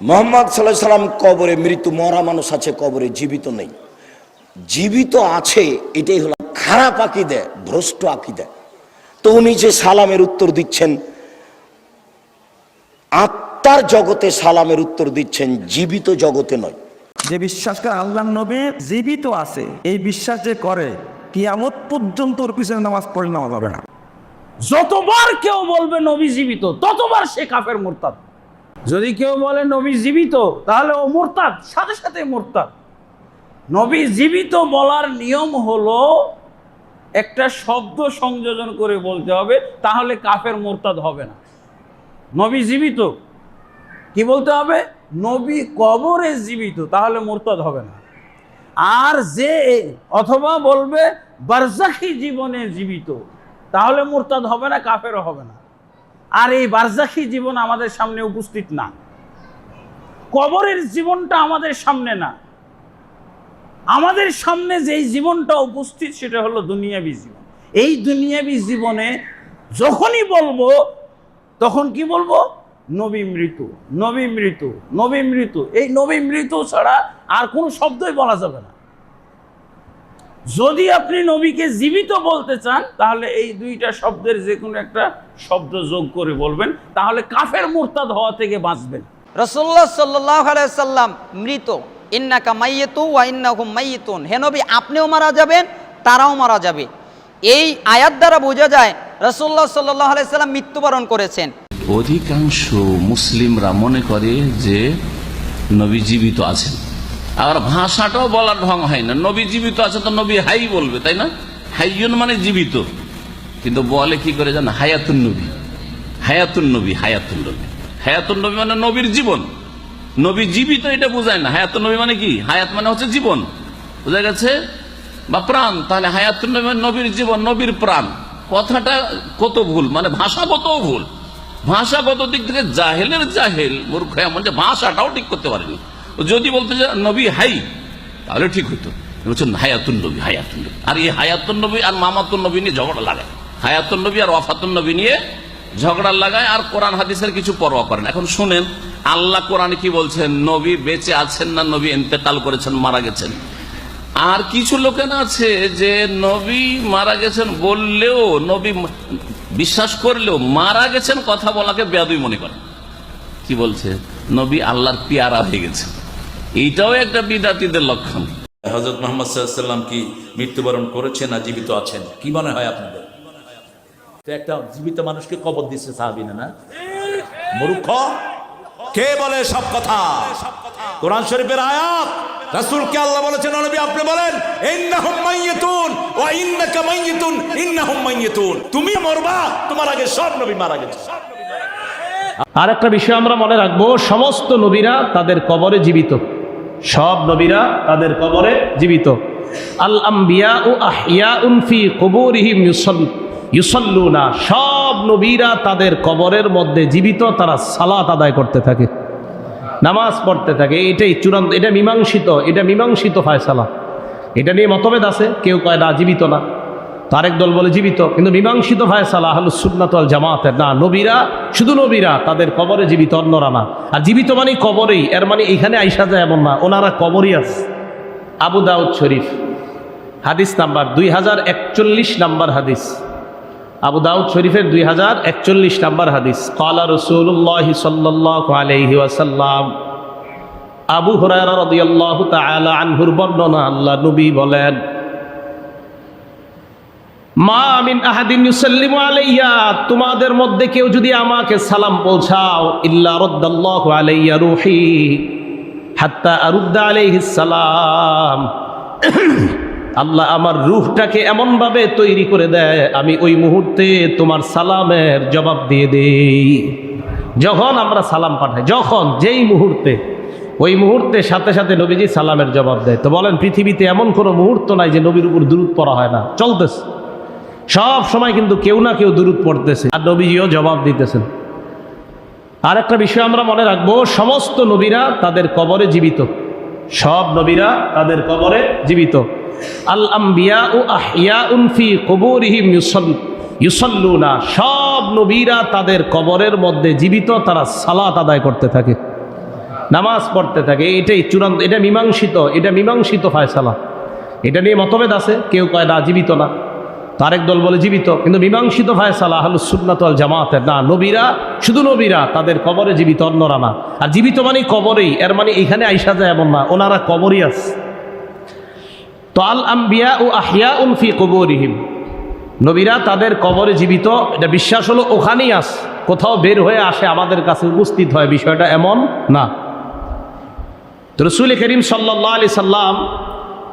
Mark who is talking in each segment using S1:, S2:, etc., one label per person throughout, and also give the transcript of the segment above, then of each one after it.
S1: মোহাম্মদ সাল্লাহ সাল্লাম কবরে মৃত্যু মরা মানুষ আছে কবরে জীবিত নেই। জীবিত আছে এটাই হলো খারাপ আকিদে ভ্রষ্ট আকিদে। তো উনি যে সালামের উত্তর দিচ্ছেন আত্মার জগতে সালামের উত্তর দিচ্ছেন জীবিত জগতে নয়।
S2: যে বিশ্বাস করে আল্লাহ নবী জীবিত আছে এই বিশ্বাস যে করে কিয়ামত পর্যন্ত ওর পিছনে নামাজ পড়ে নেওয়া যাবে না।
S3: যতবার কেউ বলবে নবী জীবিত ততবার সে কাফের মোরতাদ। যদি কেউ বলে নবী জীবিত, তাহলে ও মোরতাদ, সাথে সাথে মোরতাদ। নবী জীবিত বলার নিয়ম হলো একটা শব্দ সংযোজন করে বলতে হবে, তাহলে কাফের মোরতাদ হবে না। নবী জীবিত, কি বলতে হবে? নবী কবরে জীবিত, তাহলে মোরতাদ হবে না। আর যে অথবা বলবে, বারজাখি জীবনে জীবিত, তাহলে মোরতাদ হবে না, কাফেরও হবে না। আর এই বারজাখি জীবন আমাদের সামনে উপস্থিত না। কবরের জীবনটা আমাদের সামনে না। আমাদের সামনে যেই জীবনটা উপস্থিত সেটা হলো দুনিয়াবি জীবন। এই দুনিয়াবি জীবনে যখনই বলব, তখন কি বলব? নবী মৃত্যু নবী মৃত্যু নবী মৃত্যু এই নবী মৃত্যু ছাড়া আর কোনো শব্দই বলা যাবে না। যদি আপনি নবীকে জীবিত বলতে চান তাহলে এই দুইটা শব্দের যে কোনো একটা শব্দ যোগ করে বলবেন তাহলে কাফের মুরতাদ হওয়া থেকে বাঁচবেন।
S4: রসুল্লাহ সাল্লাহ সাল্লাম মৃত ইন্নাকা মাইয়েতু ওয়া ইন্নাহুম মাইয়েতুন। হে নবী আপনিও মারা যাবেন তারাও মারা যাবে। এই আয়াত দ্বারা বোঝা যায় রসুল্লাহ সাল্লাহ সাল্লাম মৃত্যুবরণ করেছেন।
S5: অধিকাংশ মুসলিমরা মনে করে যে নবী জীবিত আছেন। আর ভাষাটাও বলার ঢং হয় না। নবী জীবিত আছে তো নবী হাই বলবে, তাই না? হাইয়ন মানে জীবিত। কিন্তু বলে কি করে জান হায়াতুন নবী। হায়াতুন নবী হায়াতুন নবী। হায়াতুন নবী মানে নবীর জীবন। নবী জীবিত এটা বোঝায় না। হায়াতুন নবী মানে কি? হায়াত মানে হচ্ছে জীবন। বোঝা গেছে? বা প্রাণ। তাহলে হায়াতুন নবী মানে নবীর জীবন, নবীর প্রাণ। কথাটা কত ভুল? মানে ভাষাগত ভুল। ভাষাগত দিক থেকে জাহেলের জাহেল, মূর্খ এমন যে ভাষাটাও ঠিক করতে পারেনি। যদি বলতে যে নবী হাই, তাহলে ঠিক হইতো। বলছেন হায়াতুন নবী হায়াতুন নবী। আর এই হায়াতুন নবী আর মামাতুন নবী নিয়ে ঝগড়া লাগায়। হায়াতুন নবী আর ওয়াফাতুন নবী নিয়ে ঝগড়া লাগায় আর কোরআন হাদিসের কিছু পরোয়া করেন। এখন শুনেন, আল্লাহ কোরআন কি বলছেন? নবী বেঁচে আছেন না নবী এন্তেকাল করেছেন, মারা গেছেন? আর কিছু লোকেন আছে যে নবী মারা গেছেন বললেও, নবী বিশ্বাস করলেও মারা গেছেন কথা বলাকে বেয়াদুই মনে করে। কি বলছে? নবী আল্লাহর পিয়ারা হয়ে গেছে। এইটাও একটা বিদাতিদের লক্ষণ।
S6: হজরত মোহাম্মদ সাল্লাম কি মৃত্যুবরণ করেছেন না জীবিত আছেন? কি মনে হয় আপনাদের? তো একটা জীবিত মানুষকে কবর দিচ্ছে সাহাবিনা না মূর্খ? কে বলে সব কথা? কোরআন শরীফের আয়াত। রাসূলকে আল্লাহ বলেছেন নবী আপনি বলেন ইন্নাহুম মাইয়িতুন ওয়া ইন্নাকা মাইয়িতুন ইন্নাহুম মাইয়িতুন। তুমি মরবা তোমার আগে সব নবী মারা গেছে।
S7: আর একটা বিষয় আমরা মনে রাখব সমস্ত নবীরা তাদের কবরে জীবিত। সব নবীরা তাদের কবরে জীবিত। আল আম্বিয়া ও আহিয়া উনফি কবরিহিম ইউসল, ইউসল্লুনা। সব নবীরা তাদের কবরের মধ্যে জীবিত, তারা সালাত আদায় করতে থাকে। নামাজ পড়তে থাকে। এটাই চূড়ান্ত, এটা মীমাংসিত এটা মীমাংসিত ফায়সালা। এটা নিয়ে মতভেদ আছে। কেউ কয় না, জীবিত না। তারেক দল বলে জীবিত। কিন্তু মীমাংসিত ফায়সালা হলো সুন্নাত আল জামাতের। না, নবীরা, শুধু নবীরা তাদের কবরে জীবিত, অন্যরা না। আর জীবিত মানে কবরেই, এর মানে এখানে আইসা যায় এমন না, ওনারা কবরই আছে। আবু দাউদ শরীফ, হাদিস নাম্বার দুই হাজার একচল্লিশ নাম্বার হাদিস। আবু দাউদ শরীফের দুই হাজার একচল্লিশ নাম্বার হাদিস। কালা রসুল্লাহ সাল্লাহ আলহি আবু হুরায়রা রাদিয়াল্লাহু তাআলা আনহুর বর্ণনা আল্লাহ নবী বলেন মা মিন আহাদিন ইউসাল্লিমু আলাইয়া, তোমাদের মধ্যে কেউ যদি আমাকে সালাম পৌঁছাও, ইল্লা রাদ্দাল্লাহু আলাইয়া রূহি, হাত্তা আরুদ্দা আলাইহিস সালাম। আল্লাহ আমার রুহটাকে এমনভাবে তৈরি করে দেয়, আমি ওই মুহূর্তে তোমার সালামের জবাব দিয়ে দেই। যখন আমরা সালাম পাঠাই, যখন, যেই মুহূর্তে, ওই মুহূর্তে সাথে সাথে নবীজি সালামের জবাব দেয়। তো বলেন, পৃথিবীতে এমন কোনো মুহূর্ত নাই যে নবীর উপর দূরত পড়া হয় না, চলতেছে। সব সময় কিন্তু কেউ না কেউ দূরত পড়তেছে। আর নবীজিও জবাব দিতেছেন। আর একটা বিষয় আমরা মনে রাখব, সমস্ত নবীরা তাদের কবরে জীবিত। সব নবীরা তাদের কবরে জীবিত। আল সব নবীরা তাদের কবরের মধ্যে জীবিত, তারা সালাত আদায় করতে থাকে। নামাজ পড়তে থাকে। এটাই চূড়ান্ত, এটা মীমাংসিত এটা মীমাংসিত ফায়সালা। এটা নিয়ে মতভেদ আছে। কেউ কয় না, জীবিত না। তারেক দল বলে জীবিত। কিন্তু মীমাংসিত ফায়সালা আহলুস সুন্নাত ওয়াল জামাতের। না, নবীরা, শুধু নবীরা তাদের কবরে জীবিত, অন্যরা না। আর জীবিত মানে কবরেই, এর মানে এখানে আইসা যায় এমন না, ওনারা কবরই আছে। তো আল আম্বিয়া ও আহিয়া উন ফি কবরিহিম। নবীরা তাদের কবরে জীবিত, এটা বিশ্বাস হলো ওখানেই আস, কোথাও বের হয়ে আসে, আমাদের কাছে উপস্থিত হয়, বিষয়টা এমন না। তো রসুল করিম সাল্লাহ আলি সাল্লাম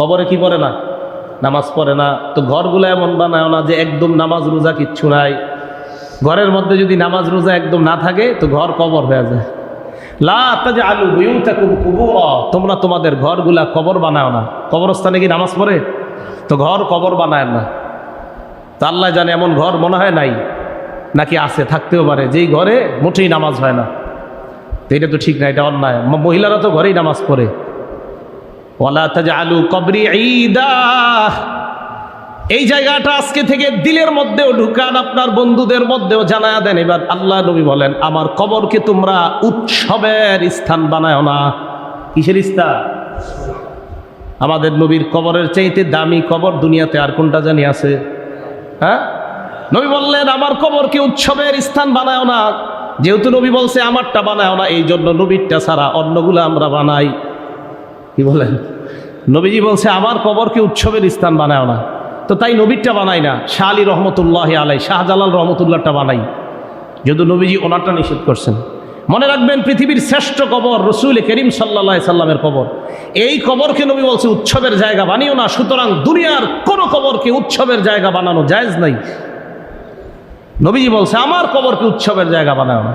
S7: কবরে কি পড়ে না? নামাজ পড়ে না। তো ঘরগুলো এমন বানায় না যে একদম নামাজ রোজা কিচ্ছু নাই। ঘরের মধ্যে যদি নামাজ রোজা একদম না থাকে, তো ঘর কবর হয়ে যায়। তোমরা তোমাদের ঘরগুলা কবর বানাও না। কবরস্থানে কি নামাজ পড়ে? তো ঘর কবর বানায় না। তা আল্লাহ জানে এমন ঘর মনে হয় নাই? নাকি আছে? থাকতেও পারে। যেই ঘরে মোটেই নামাজ হয় না। এটা তো ঠিক না, এটা অন্যায়। মহিলারা তো ঘরেই নামাজ পড়ে। তাজআলু কবরি এই জায়গাটা আজকে থেকে দিলের মধ্যেও ঢুকান, আপনার বন্ধুদের মধ্যেও জানা দেন। এবার আল্লাহ নবী বলেন, আমার কবরকে তোমরা উৎসবের স্থান বানায় না। কিসের স্থান? আমাদের নবীর কবরের চাইতে দামি কবর দুনিয়াতে আর কোনটা জানি আছে? হ্যাঁ? নবী বললেন, আমার কবরকে উৎসবের স্থান বানায় না। যেহেতু নবী বলছে, আমারটা বানায় না। এই জন্য নবীরটা ছাড়া অন্যগুলো আমরা বানাই। কি বলেন? নবীজি বলছে, আমার কবরকে উৎসবের স্থান বানায় না। তো তাই নবীরটা বানাই না, শাহ আলী রহমতুল্লাহ আলাই শাহজালাল রহমতুল্লাহটা বানাই। যেহেতু নবীজি ওনারটা নিষেধ করছেন। মনে রাখবেন, পৃথিবীর শ্রেষ্ঠ কবর রসুল করিম সাল্লা সাল্লামের কবর। এই কবরকে নবী বলছে, উৎসবের জায়গা বানিও না, সুতরাং দুনিয়ার কোনো কবরকে উৎসবের জায়গা বানানো জায়েজ নাই। নবীজি বলছে, আমার কবরকে উৎসবের জায়গা বানাও না।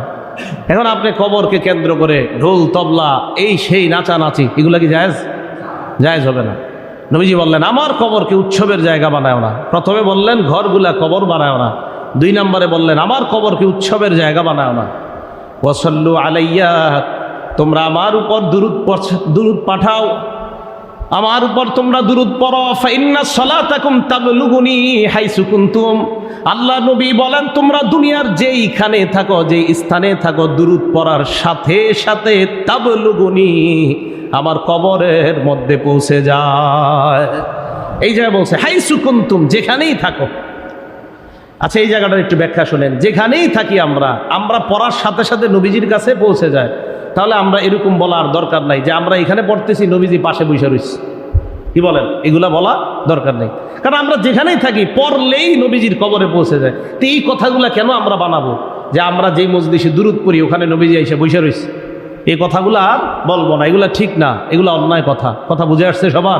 S7: এখন আপনি কবরকে কেন্দ্র করে ঢোল, তবলা, এই সেই নাচানাচি, এগুলো কি জায়েজ? জায়েজ হবে না। নবীজি বললেন, আমার কবরকে উৎসবের জায়গা বানায় না। প্রথমে বললেন, ঘরগুলা কবর বানায় না। দুই নম্বরে বললেন, আমার কবরকে উৎসবের জায়গা বানায় না। ওসল্লু আলাইয়া, তোমরা আমার উপর দুরুদ দুরুদ পাঠাও। আমার উপর তোমরা দুরুদ পড়ো, ফাইন্না সলাতাকুম তাবলুগুনি হাইসু কুনতুম। আল্লাহ নবী বলেন, তোমরা দুনিয়ার যেইখানে থাকো, যেই স্থানে থাকো, দুরুদ পড়ার সাথে সাথে তাবলুগুনি আমার কবরের মধ্যে পৌঁছে যায়। এই জায়গায় বলছে হাই কুনতুম, যেখানেই থাকো। আচ্ছা এই জায়গাটার একটু ব্যাখ্যা শোনেন। যেখানেই থাকি আমরা আমরা পড়ার সাথে সাথে নবীজির কাছে পৌঁছে যায়। তাহলে আমরা এরকম বলার দরকার নাই যে আমরা এখানে পড়তেছি, নবীজি পাশে বসে রয়েছি কি বলেন? এগুলা বলা দরকার নেই। কারণ আমরা যেখানেই থাকি, পড়লেই নবীজির কবরে পৌঁছে যায়। তো এই কথাগুলা কেন আমরা বানাবো? যে আমরা যেই মজলিসে দূরত পড়ি, ওখানে নবীজি এসে বসে রয়েছি এই কথাগুলো আর বলব না। এগুলা ঠিক না। এগুলো অন্যায় কথা। কথা বুঝে আসছে সবার?